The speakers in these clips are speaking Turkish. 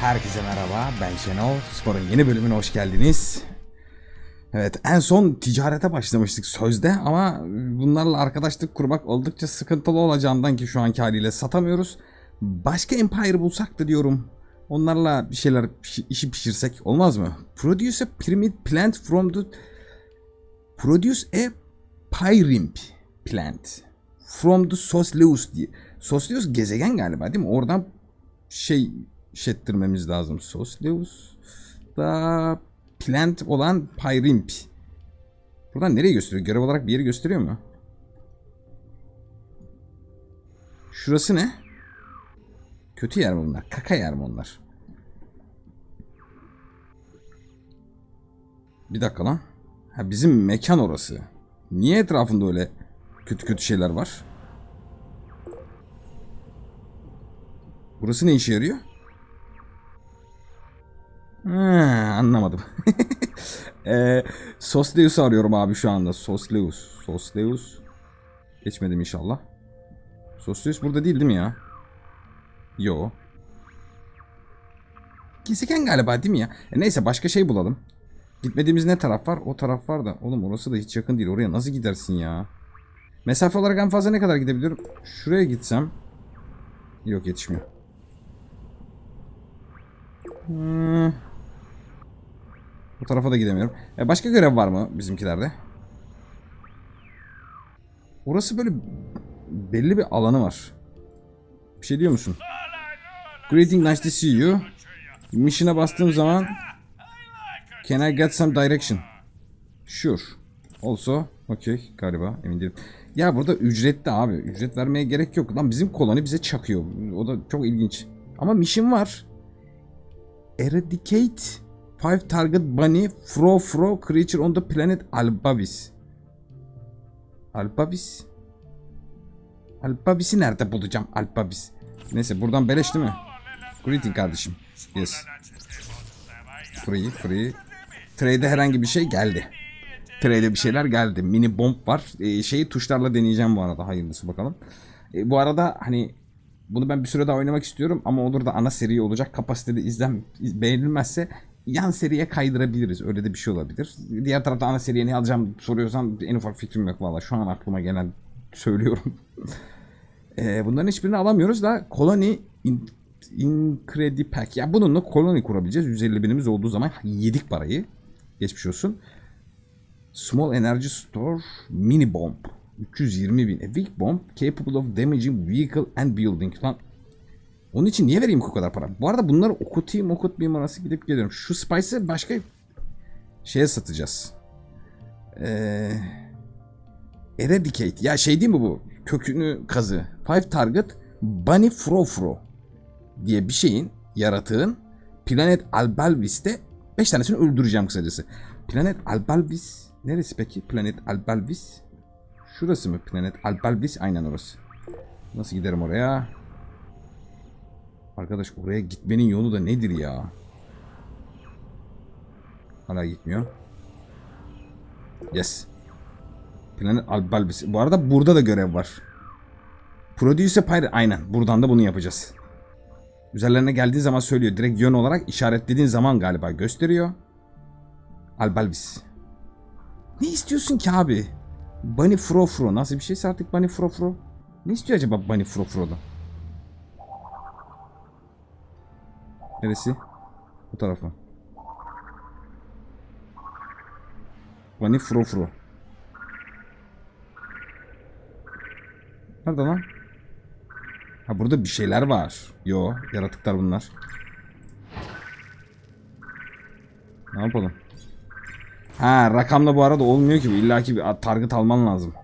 Herkese merhaba, ben Şenol. Spor'un yeni bölümüne hoş geldiniz. Evet, en son ticarete başlamıştık sözde ama bunlarla arkadaşlık kurmak oldukça sıkıntılı olacağından ki şu anki haliyle satamıyoruz. Başka empire bulsak da diyorum. Onlarla bir şeyler işi pişirsek olmaz mı? Produce a pyramid plant from the... Produce a pyrimp plant from the Sosleus diye. Sosleus gezegen galiba değil mi? Oradan şey işlettirmemiz lazım. Sosleus da plant olan Pyrimp. Buradan nereye gösteriyor? Görev olarak bir yeri gösteriyor mu? Şurası ne? Kötü yer mi bunlar? Kaka yer mi onlar? Bir dakika lan. Ha bizim mekan orası. Niye etrafında öyle kötü kötü şeyler var? Burası ne işe yarıyor? Ha, anlamadım. ee, Sosleus'u arıyorum abi şu anda. Sosleus. Sosleus. Geçmedim inşallah. Sosleus burada değil değil mi ya? Yo. Gezegen galiba değil mi ya? E neyse başka şey bulalım. Gitmediğimiz ne taraf var? O taraf var da. Oğlum orası da hiç yakın değil. Oraya nasıl gidersin ya? Mesafe olarak en fazla ne kadar gidebiliyorum? Şuraya gitsem. Yok yetişmiyor. Hmm. Tarafa da gidemiyorum. E başka görev var mı bizimkilerde? Orası böyle belli bir alanı var. Bir şey diyor musun? Greeting nice to see you. Mission'a bastığım zaman Can I get some direction? Sure. Also, okay galiba emin değilim. Ya burada ücretli abi. Ücret vermeye gerek yok. Lan bizim koloni bize çakıyor. O da çok ilginç. Ama mission var. Eradicate five target bunny fro fro creature on the planet Albavis. Albavis? Albavis'i nerede bulacağım Albavis? Neyse buradan beleş değil mi? Greeting kardeşim. Yes. Free free. Trade'e herhangi bir şey geldi. Trade'e bir şeyler geldi. Mini bomb var. Ee, şeyi tuşlarla deneyeceğim bu arada. Hayırlısı bakalım. Ee, bu arada hani bunu ben bir süre daha oynamak istiyorum ama olur da ana seri olacak. Kapasitede izlen beğenilmezse yan seriye kaydırabiliriz. Öyle de bir şey olabilir. Diğer tarafta ana seriye ne alacağım soruyorsan en ufak fikrim yok valla. Şu an aklıma gelen söylüyorum. Ee, bunların hiçbirini alamıyoruz da Colony in, Incredipack. Ya bununla koloni kurabileceğiz. 150 binimiz olduğu zaman yedik parayı. Geçmiş olsun. Small Energy Store Mini Bomb. 320 bin. A weak bomb capable of damaging vehicle and building. Lan onun için niye vereyim o kadar para? Bu arada bunları okutayım okutmayayım arası gidip geliyorum. Şu Spice'ı başka şeye satacağız. Eee... Eradicate. Ya şey değil mi bu? Kökünü kazı. Five target Bunny Frofro diye bir şeyin, yaratığın Planet Albalvis'te 5 tanesini öldüreceğim kısacası. Planet Albalvis neresi peki? Planet Albalvis. Şurası mı? Planet Albalvis aynen orası. Nasıl giderim oraya? Arkadaş oraya gitmenin yolu da nedir ya? Hala gitmiyor. Yes. Planet Albalvis. Bu arada burada da görev var. Produce Pirate. Aynen. Buradan da bunu yapacağız. Üzerlerine geldiği zaman söylüyor. Direkt yön olarak işaretlediğin zaman galiba gösteriyor. Albalvis. Ne istiyorsun ki abi? Bunny Frofro. Nasıl bir şeyse artık Bunny Frofro. Ne istiyor acaba Bunny Frofro'da? Neresi? Bu taraf mı? Bunny Frofro. Nerede lan? Ha burada bir şeyler var. Yo, yaratıklar bunlar. Ne yapalım? Ha, rakamla bu arada olmuyor ki bu. İlla ki bir target alman lazım.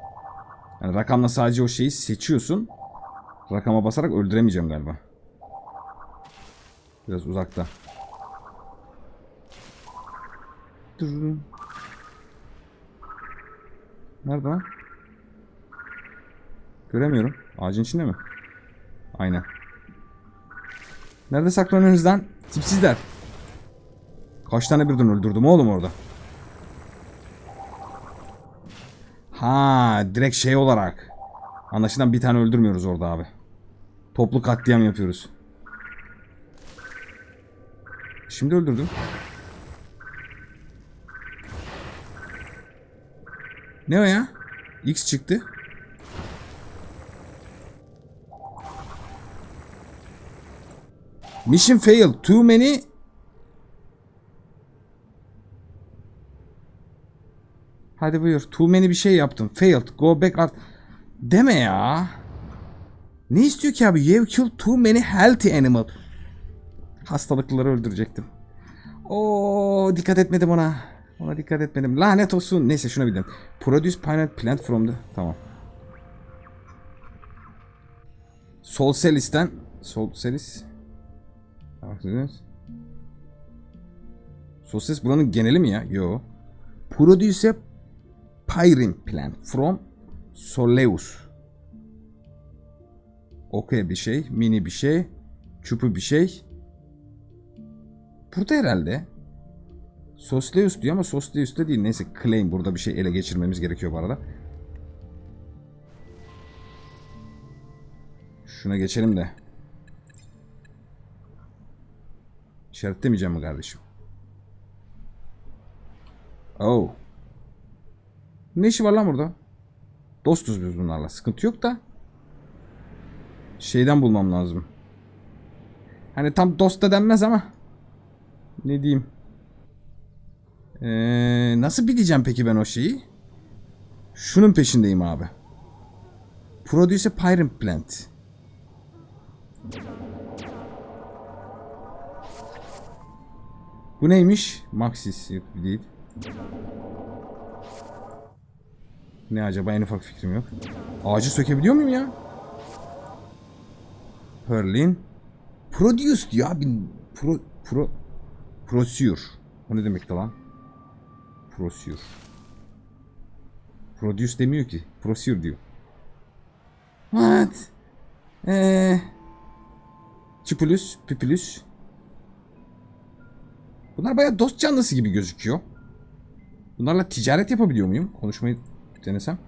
Yani rakamla sadece o şeyi seçiyorsun. Rakama basarak öldüremeyeceğim galiba. Biraz uzakta. Dur. Nerede lan? Göremiyorum. Ağacın içinde mi? Aynen. Nerede saklanıyorsunuz lan? Tipsizler. Kaç tane birden öldürdüm oğlum orada? Ha, direkt şey olarak. Anlaşılan bir tane öldürmüyoruz orada abi. Toplu katliam yapıyoruz. Şimdi öldürdüm. Ne o ya? X çıktı. Mission failed. Too many Hadi buyur. Too many bir şey yaptım. Failed. Go back out. Deme ya. Ne istiyor ki abi? You have killed too many healthy animal. Hastalıklıları öldürecektim. Oo dikkat etmedim ona. Ona dikkat etmedim. Lanet olsun. Neyse şuna bildim. Produce pineapple plant from the... Tamam. Solselis'ten... Solselis... Solselis buranın geneli mi ya? Yo. Produce Pyrene plant from Soleus. Okey bir şey, mini bir şey, çupu bir şey. Burada herhalde. Sosleus diyor ama Sosleus da değil. Neyse claim burada bir şey ele geçirmemiz gerekiyor bu arada. Şuna geçelim de. İşaretlemeyeceğim mi kardeşim? Oh. Ne işi var lan burada? Dostuz biz bunlarla. Sıkıntı yok da. Şeyden bulmam lazım. Hani tam dost da denmez ama. Ne diyeyim. Ee, nasıl bileceğim peki ben o şeyi? Şunun peşindeyim abi. Produce a Plant. Bu neymiş? Maxis yok değil. Ne acaba en ufak fikrim yok. Ağacı sökebiliyor muyum ya? Perlin. Produce diyor abi. Pro, pro, procure. O ne demek lan? Procure. Produce demiyor ki. Procure diyor. What? Eee. Çipulus, pipulus. Bunlar bayağı dost canlısı gibi gözüküyor. Bunlarla ticaret yapabiliyor muyum? Konuşmayı denesem.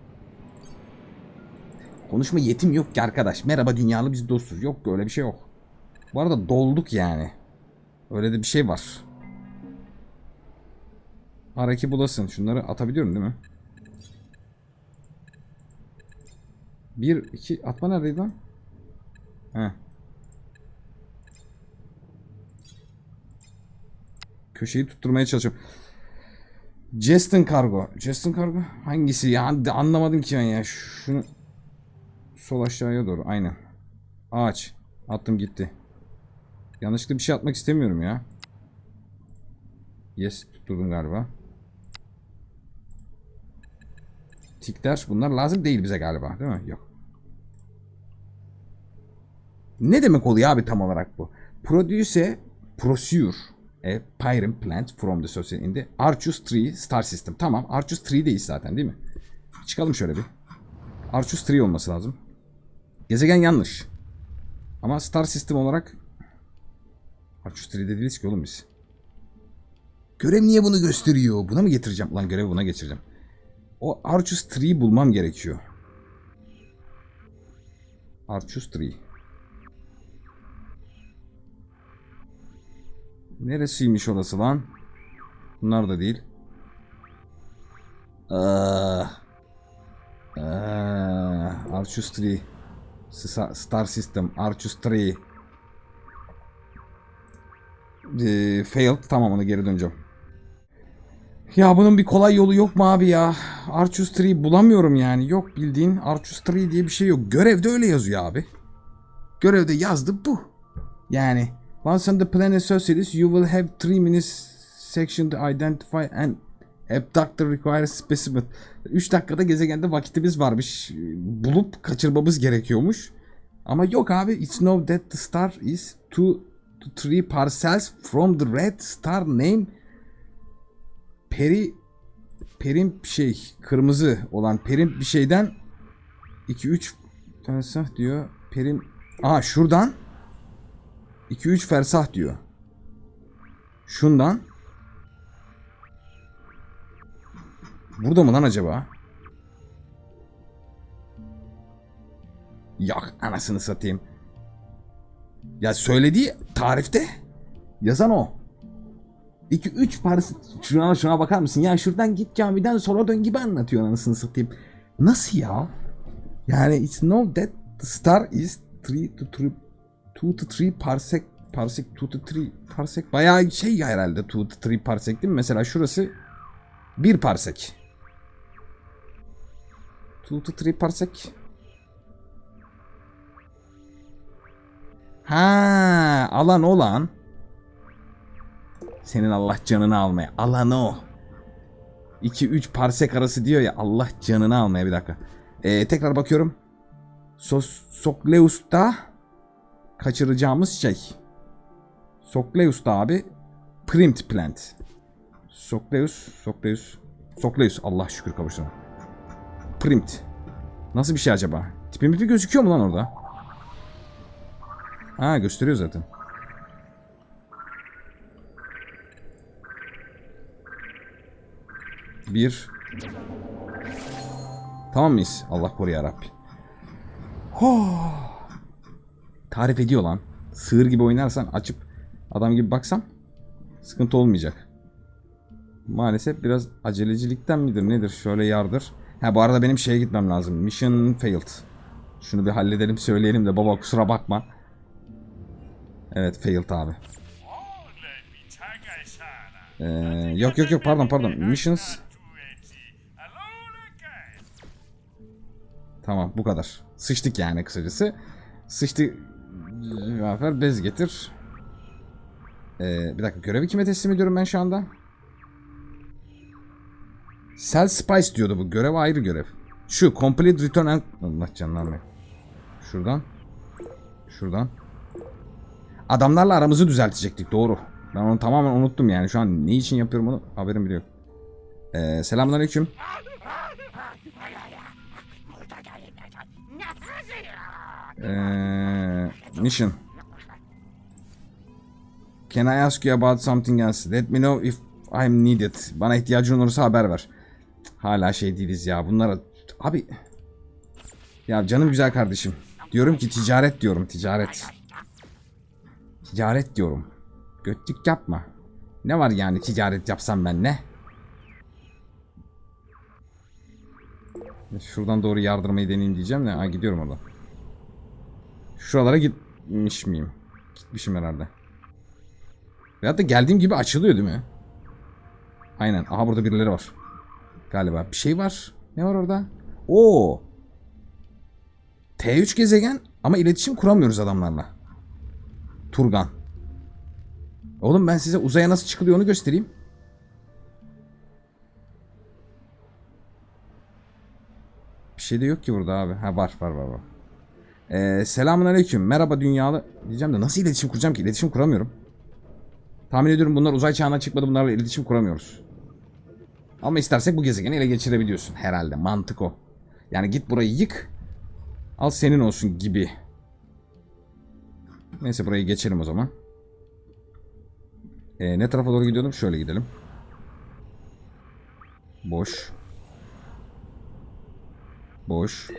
Konuşma yetim yok ki arkadaş. Merhaba dünyalı biz dostuz. Yok öyle bir şey yok. Bu arada dolduk yani. Öyle de bir şey var. Araki bulasın. Şunları atabiliyorum değil mi? Bir, iki, atma neredeydi lan? Heh. Köşeyi tutturmaya çalışıyorum. Justin Cargo. Justin Cargo hangisi ya? Anlamadım ki ben ya. Şunu sol aşağıya doğru. Aynen. Ağaç. Attım gitti. Yanlışlıkla bir şey atmak istemiyorum ya. Yes tutturdum galiba. Tikler bunlar lazım değil bize galiba değil mi? Yok. Ne demek oluyor abi tam olarak bu? Produce, procure a Pyram plant from the social in the Arcus 3 star system. Tamam Arcus 3'deyiz zaten değil mi? Çıkalım şöyle bir. Arcus 3 olması lazım. Gezegen yanlış. Ama star system olarak Arcus 3'de değiliz ki oğlum biz. Görev niye bunu gösteriyor? Buna mı getireceğim? Lan görevi buna geçireceğim. O Arcus 3'yi bulmam gerekiyor. Arcus 3. Neresiymiş orası lan? Bunlar da değil. Aa, aa, Arcus 3. Sa- Star System. Arcus 3. Ee, failed. Tamam ona geri döneceğim. Ya bunun bir kolay yolu yok mu abi ya? Arcus 3 bulamıyorum yani. Yok bildiğin Arcus 3 diye bir şey yok. Görevde öyle yazıyor abi. Görevde yazdı bu. Yani once on the planet Socialist you will have 3 minutes section to identify and abduct the required specimen. 3 dakikada gezegende vakitimiz varmış. Bulup kaçırmamız gerekiyormuş. Ama yok abi it's known that the star is 2 to 3 parcels from the red star name peri perim şey kırmızı olan perim bir şeyden 2 3 fersah diyor. Perim Aa şuradan 2 3 fersah diyor. Şundan Burada mı lan acaba? Yok anasını satayım. Ya söylediği tarifte yazan o. 2 3 parası şuna şuna bakar mısın? Ya şuradan git camiden sola dön gibi anlatıyor anasını satayım. Nasıl ya? Yani it's no that the star is 3 to 3 2 to 3 parsec parsec 2 to 3 parsec bayağı şey herhalde 2 to 3 parsec değil mi? Mesela şurası 1 parsec. 2 to 3 parsec. Ha, alan olan. Senin Allah canını almaya. Alan o. 2-3 parsek arası diyor ya Allah canını almaya bir dakika. Ee, tekrar bakıyorum. Sos Sokleus'ta kaçıracağımız şey. Sokleus'ta abi Primed Plant. Sokleus, Sokleus, Sokleus Allah şükür kavuştum. Primed. Nasıl bir şey acaba? Tipi mipi gözüküyor mu lan orada? Ha gösteriyor zaten. Bir. Tamam mıyız? Allah koru ya Rabbi. Tarif ediyor lan. Sığır gibi oynarsan açıp adam gibi baksam sıkıntı olmayacak. Maalesef biraz acelecilikten midir nedir? Şöyle yardır. Ha bu arada benim şeye gitmem lazım. Mission failed. Şunu bir halledelim söyleyelim de baba kusura bakma. Evet failed abi. Ee, yok yok yok pardon pardon. Missions. Tamam bu kadar. Sıçtık yani kısacası. Sıçtı. Zafer bez getir. Ee, bir dakika görevi kime teslim ediyorum ben şu anda? Sell Spice diyordu bu. Görev ayrı görev. Şu Complete Return and... Allah canlanmıyor. Şuradan. Şuradan. Adamlarla aramızı düzeltecektik doğru. Ben onu tamamen unuttum yani. Şu an ne için yapıyorum onu haberim bile yok. Ee, selamünaleyküm. Ee, mission. Can I ask you about something else? Let me know if I'm needed. Bana ihtiyacın olursa haber ver. Hala şey değiliz ya. Bunlara... Abi... Ya canım güzel kardeşim. Diyorum ki ticaret diyorum ticaret. Ticaret diyorum. Götlük yapma. Ne var yani ticaret yapsam ben ne? Şuradan doğru yardırmayı deneyeyim diyeceğim de. Ha gidiyorum orada. Şuralara gitmiş miyim? Gitmişim herhalde. Veyahut da geldiğim gibi açılıyor değil mi? Aynen. Aha burada birileri var. Galiba. Bir şey var. Ne var orada? Oo. T3 gezegen ama iletişim kuramıyoruz adamlarla. Turgan. Oğlum ben size uzaya nasıl çıkılıyor onu göstereyim. Bir şey de yok ki burada abi. Ha var var var var. Ee, selamun aleyküm. Merhaba dünyalı. Diyeceğim de nasıl iletişim kuracağım ki? İletişim kuramıyorum. Tahmin ediyorum bunlar uzay çağına çıkmadı. Bunlarla iletişim kuramıyoruz. Ama istersek bu gezegeni ele geçirebiliyorsun. Herhalde. Mantık o. Yani git burayı yık. Al senin olsun gibi. Neyse burayı geçelim o zaman. Ee, ne tarafa doğru gidiyordum? Şöyle gidelim. Boş. Boş.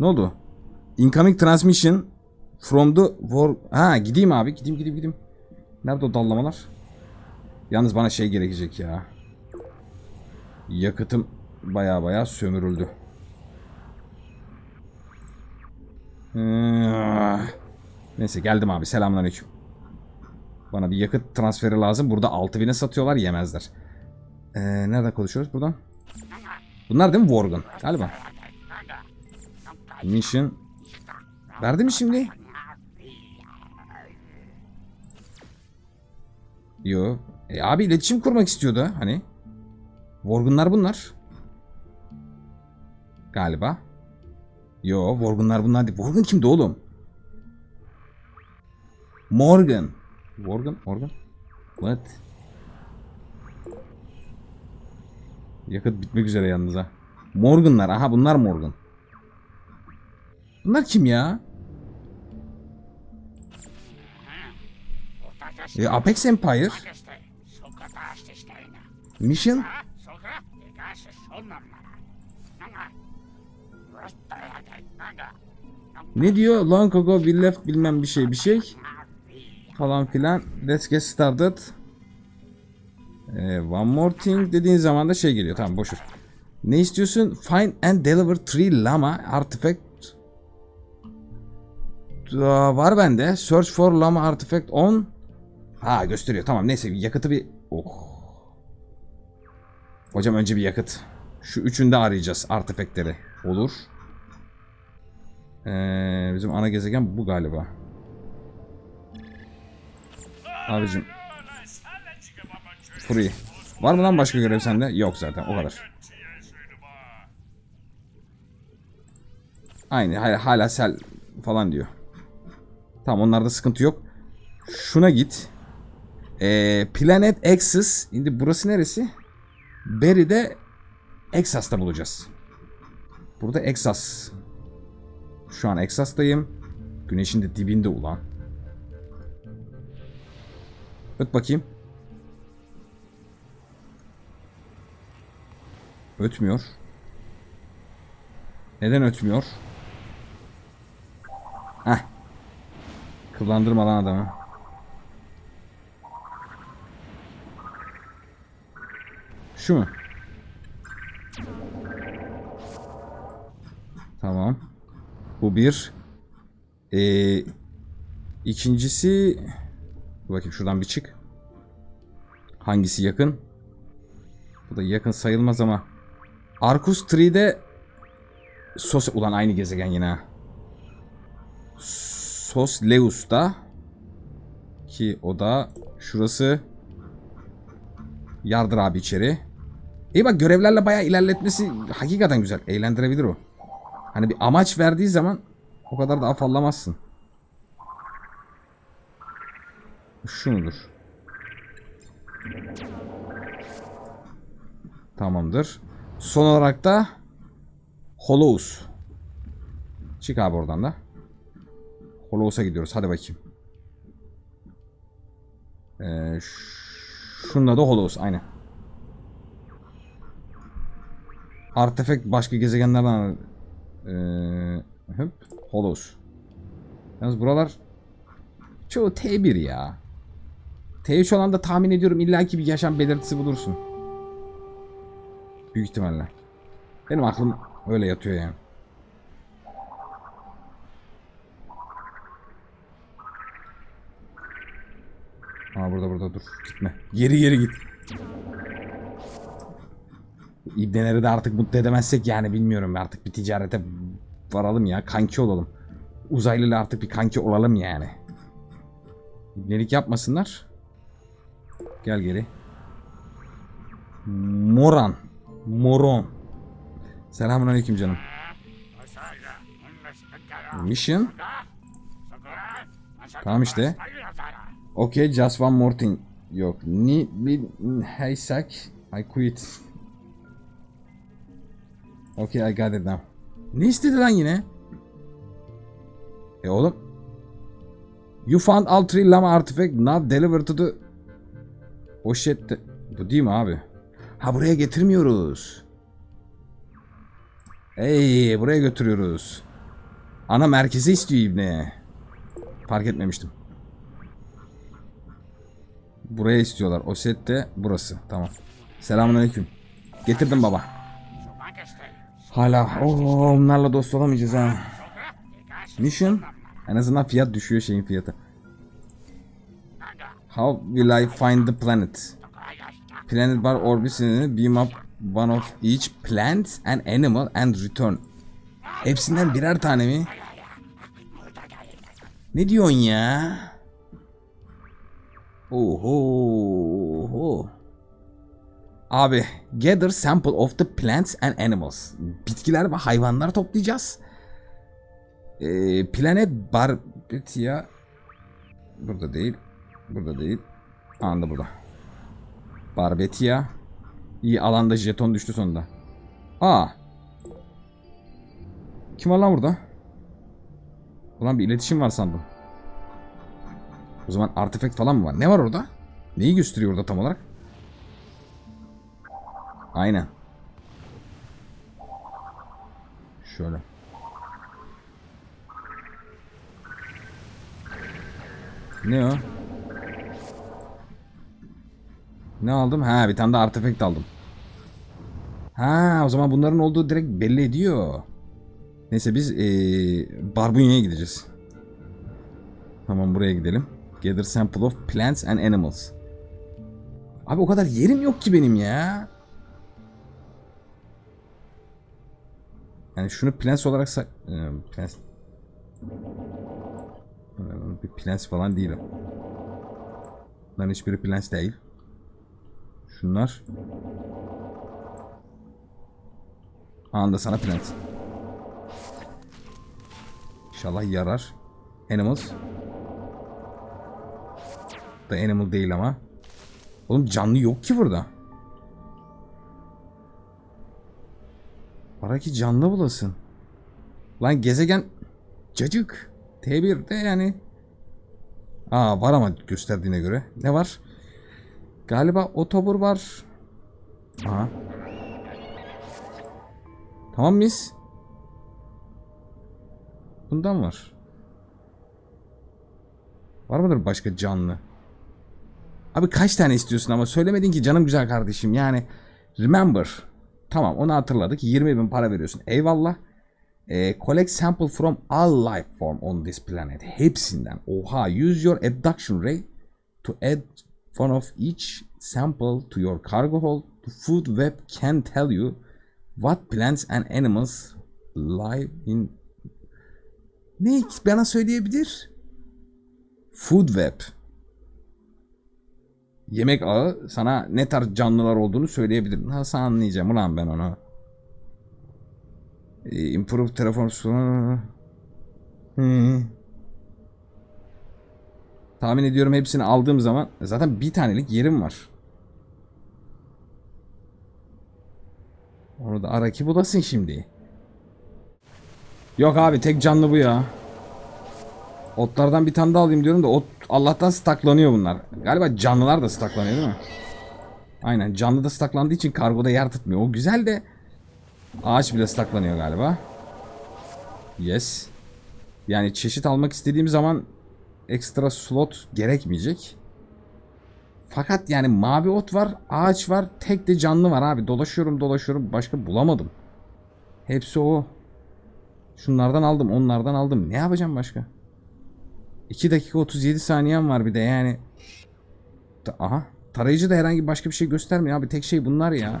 Ne oldu? Incoming transmission from the war... Ha gideyim abi. Gideyim gideyim gideyim. Nerede o dallamalar? Yalnız bana şey gerekecek ya. Yakıtım baya baya sömürüldü. Ah. Neyse geldim abi selamünaleyküm. Bana bir yakıt transferi lazım. Burada 6000'e satıyorlar yemezler. Ee, nereden konuşuyoruz buradan? Bunlar değil mi Worgen? Galiba. Mission. Verdi mi şimdi? Yo. E, abi iletişim kurmak istiyordu hani. Worgen'lar bunlar. Galiba. Yo Worgen'lar bunlar değil. Worgen kimdi oğlum? Morgan. Morgan? Morgan? What? Yakıt bitmek üzere yalnız ha. Morgan'lar. Aha bunlar Morgan. Bunlar kim ya? E, Apex Empire. Mission. Ne diyor? Long ago we left bilmem bir şey bir şey. Falan filan. Let's get started. Ee, one more thing dediğin zaman da şey geliyor. Tamam boşver. Ne istiyorsun? Find and deliver three llama artifact. Aa, var bende. Search for llama artifact on. Ha gösteriyor. Tamam neyse yakıtı bir... Oh. Hocam önce bir yakıt. Şu üçünde arayacağız artifactleri. Olur. Ee, bizim ana gezegen bu galiba. Abicim. Free. Var mı lan başka görev sende? Yok zaten o kadar. Aynı hala, hala sel falan diyor. Tamam onlarda sıkıntı yok. Şuna git. Ee, Planet Axis. Şimdi burası neresi? Berry'de Exas'ta bulacağız. Burada Exas. Şu an Exas'tayım. Güneşin de dibinde ulan. Öt bakayım. Ötmüyor. Neden ötmüyor? Heh. Kıvlandırma lan adamı. Şu mu? Tamam. Bu bir. Ee, ikincisi... Dur bakayım şuradan bir çık. Hangisi yakın? Bu da yakın sayılmaz ama. Arcus 3'de Sos ulan aynı gezegen yine. Sos Leus'ta ki o da şurası Yardır abi içeri. İyi bak görevlerle bayağı ilerletmesi hakikaten güzel. Eğlendirebilir o. Hani bir amaç verdiği zaman o kadar da afallamazsın. Şu mudur? Tamamdır. Son olarak da Hollows. Çık abi oradan da. Hollows'a gidiyoruz. Hadi bakayım. Ee, şununla da Hollows. Aynen. Artefact başka gezegenlerden ee, hep Hollows. Yalnız buralar çoğu T1 ya. T3 olan da tahmin ediyorum illaki bir yaşam belirtisi bulursun. Büyük ihtimalle. Benim aklım öyle yatıyor yani. Aa burada burada dur. Gitme. Geri geri git. İbneleri de artık mutlu edemezsek yani bilmiyorum artık bir ticarete varalım ya kanki olalım. Uzaylıyla artık bir kanki olalım yani. İbnelik yapmasınlar. Gel geri. Moran. Moron. Selamun aleyküm canım. Mission. Tamam işte. Okay, just one more thing. Yok. Ni bir hey sak. I quit. Okay, I got it now. Ne istedi lan yine? E oğlum. You found all three llama artifact not delivered to the... O shit de... Bu değil mi abi? Ha buraya getirmiyoruz. Hey buraya götürüyoruz. Ana merkezi istiyor ibne. Fark etmemiştim. Buraya istiyorlar. O set de burası. Tamam. Selamünaleyküm. Getirdim baba. Hala oh, onlarla dost olamayacağız ha. Mission. En azından fiyat düşüyor şeyin fiyatı. How will I find the planet? Planet bar orbisini beam up one of each plant and animal and return. Hepsinden birer tane mi? Ne diyorsun ya? Oho. oho. Abi, gather sample of the plants and animals. Bitkiler ve hayvanlar toplayacağız. Ee, planet Barbetia burada değil. Burada değil. Anda burada. Barbetia. İyi alanda jeton düştü sonunda. Aa. Kim var lan burada? Ulan bir iletişim var sandım. O zaman artifact falan mı var? Ne var orada? Neyi gösteriyor orada tam olarak? Aynen. Şöyle. Ne o? Ne aldım? Ha bir tane de artefakt aldım. Ha o zaman bunların olduğu direkt belli ediyor. Neyse biz ee, Barbunya'ya gideceğiz. Tamam buraya gidelim. Gather sample of plants and animals. Abi o kadar yerim yok ki benim ya. Yani şunu plants olarak say... Ee, plants... Ee, Bir plants falan değil. Bunların hiçbiri plants değil. Şunlar. Anında sana plant. İnşallah yarar. Animals. Da animal değil ama. Oğlum canlı yok ki burada. Para ki canlı bulasın. Lan gezegen cacık. T1'de yani. Aa var ama gösterdiğine göre. Ne var? Galiba otobur var. Aha. Tamam mıyız? Bundan var. Var mıdır başka canlı? Abi kaç tane istiyorsun ama söylemedin ki canım güzel kardeşim yani remember tamam onu hatırladık. 20 bin para veriyorsun. Eyvallah. Ee, collect sample from all life form on this planet. Hepsinden. Oha use your abduction ray to add one of each sample to your cargo hold. The food web can tell you what plants and animals live in. Ne? Bana söyleyebilir. Food web yemek ağı sana ne tarz canlılar olduğunu söyleyebilir. Nasıl anlayacağım ulan ben onu? Ee, Improve Terraform Hmm. Tahmin ediyorum hepsini aldığım zaman zaten bir tanelik yerim var. Onu da ara ki bulasın şimdi. Yok abi tek canlı bu ya. Otlardan bir tane daha alayım diyorum da ot Allah'tan staklanıyor bunlar. Galiba canlılar da staklanıyor değil mi? Aynen canlı da staklandığı için kargoda yer tutmuyor. O güzel de ağaç bile staklanıyor galiba. Yes. Yani çeşit almak istediğim zaman ekstra slot gerekmeyecek. Fakat yani mavi ot var, ağaç var, tek de canlı var abi. Dolaşıyorum dolaşıyorum başka bulamadım. Hepsi o. Şunlardan aldım, onlardan aldım. Ne yapacağım başka? 2 dakika 37 saniyem var bir de yani. Aha. Tarayıcı da herhangi başka bir şey göstermiyor abi. Tek şey bunlar ya.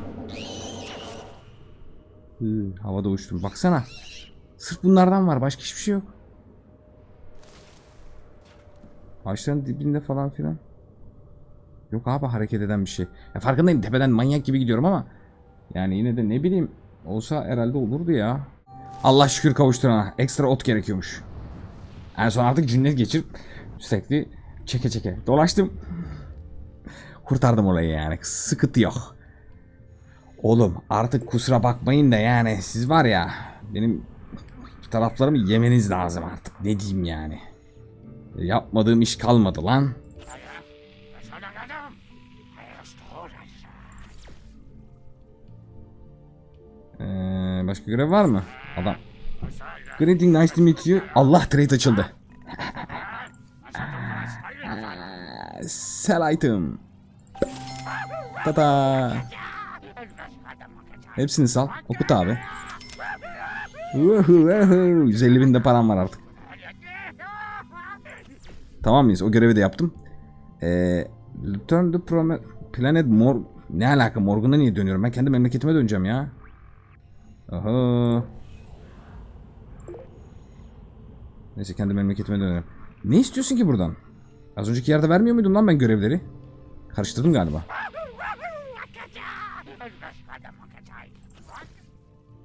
Hı, havada uçtum. Baksana. Sırf bunlardan var. Başka hiçbir şey yok. Ağaçların dibinde falan filan. Yok abi hareket eden bir şey. Ya farkındayım tepeden manyak gibi gidiyorum ama. Yani yine de ne bileyim. Olsa herhalde olurdu ya. Allah şükür kavuşturana. Ekstra ot gerekiyormuş. En son artık cünnet geçirip sürekli çeke çeke dolaştım. Kurtardım olayı yani. Sıkıntı yok. Oğlum artık kusura bakmayın da yani siz var ya benim taraflarımı yemeniz lazım artık. Ne diyeyim yani. Yapmadığım iş kalmadı lan. Ee, başka görev var mı? Adam. Greeting nice to meet you. Allah trade açıldı. Sell item. Tata. Hepsini sal. Okut abi. Woohoo, woohoo. 150 bin de param var artık. Tamam mıyız? O görevi de yaptım. Ee, return to Prome- Planet Mor... Ne alaka? Morgan'a niye dönüyorum? Ben kendi memleketime döneceğim ya. Aha. Neyse kendi memleketime dönerim. Ne istiyorsun ki buradan? Az önceki yerde vermiyor muydum lan ben görevleri? Karıştırdım galiba.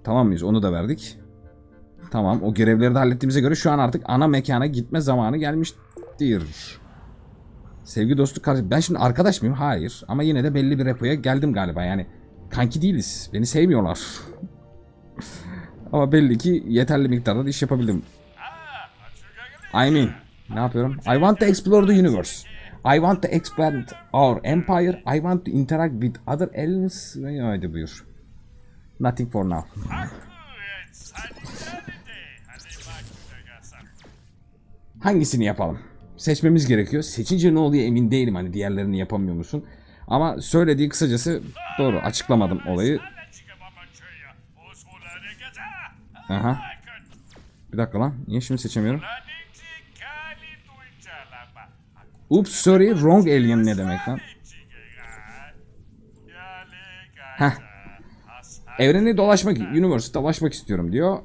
Tamam mıyız? Onu da verdik. Tamam. O görevleri de hallettiğimize göre şu an artık ana mekana gitme zamanı gelmiştir. Sevgi dostluk kardeş. Ben şimdi arkadaş mıyım? Hayır. Ama yine de belli bir repoya geldim galiba. Yani kanki değiliz. Beni sevmiyorlar. Ama belli ki yeterli miktarda da iş yapabildim. I mean, ne yapıyorum? I want to explore the universe. I want to expand our empire. I want to interact with other aliens. Hadi buyur. Nothing for now. Hangisini yapalım? Seçmemiz gerekiyor. Seçince ne oluyor emin değilim. Hani diğerlerini yapamıyor musun? Ama söylediği kısacası doğru. Açıklamadım olayı. Aha. Bir dakika lan. Niye şimdi seçemiyorum? Oops sorry wrong alien ne demek lan? Heh. Evreni dolaşmak, universe'ı dolaşmak istiyorum diyor.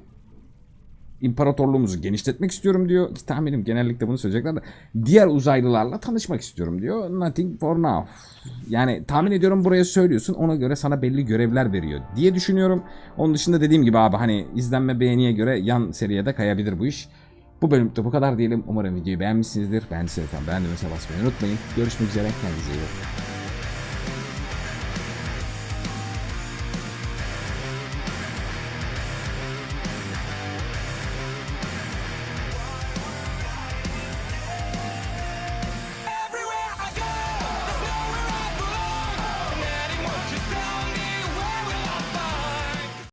İmparatorluğumuzu genişletmek istiyorum diyor. Tahminim genellikle bunu söyleyecekler de. Diğer uzaylılarla tanışmak istiyorum diyor. Nothing for now. Yani tahmin ediyorum buraya söylüyorsun. Ona göre sana belli görevler veriyor diye düşünüyorum. Onun dışında dediğim gibi abi hani izlenme beğeniye göre yan seriye de kayabilir bu iş. Bu bölümde bu kadar diyelim. Umarım videoyu beğenmişsinizdir. Beğendiyseniz lütfen beğendiğinize basmayı unutmayın. Görüşmek üzere. Kendinize iyi bakın.